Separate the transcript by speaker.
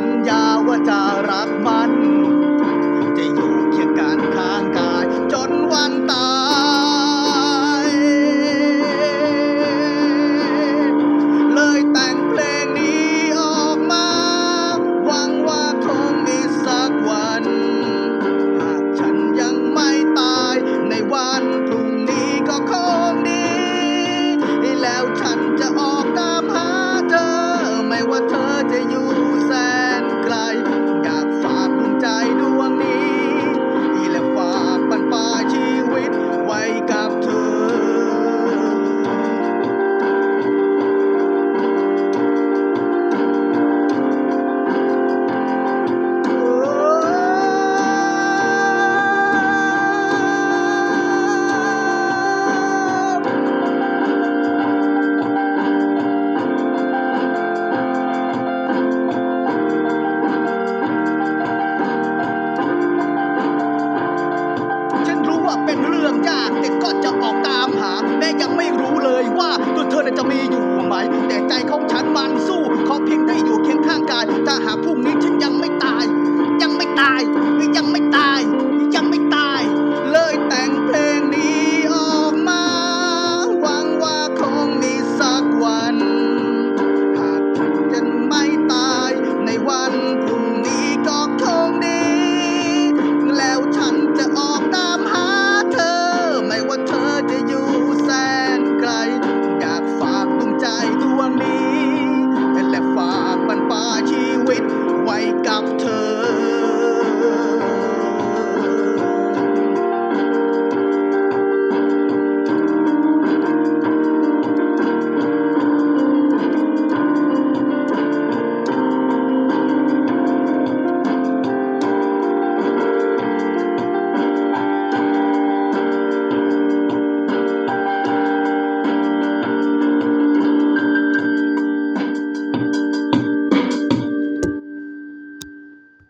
Speaker 1: สัญญาว่าจะรักมัน จะอยู่เคียงกันข้างกาย จนวันตาย ออกตามหาแม้ยังไม่รู้เลยว่าตัวเธอจะมีอยู่ไหม แต่ใจของฉันมันสู้ขอเพียงได้อยู่เคียงข้างกายถ้าหากพรุ่งนี้ฉันยังไม่ตาย ยังไม่ตายยังไม่ตาย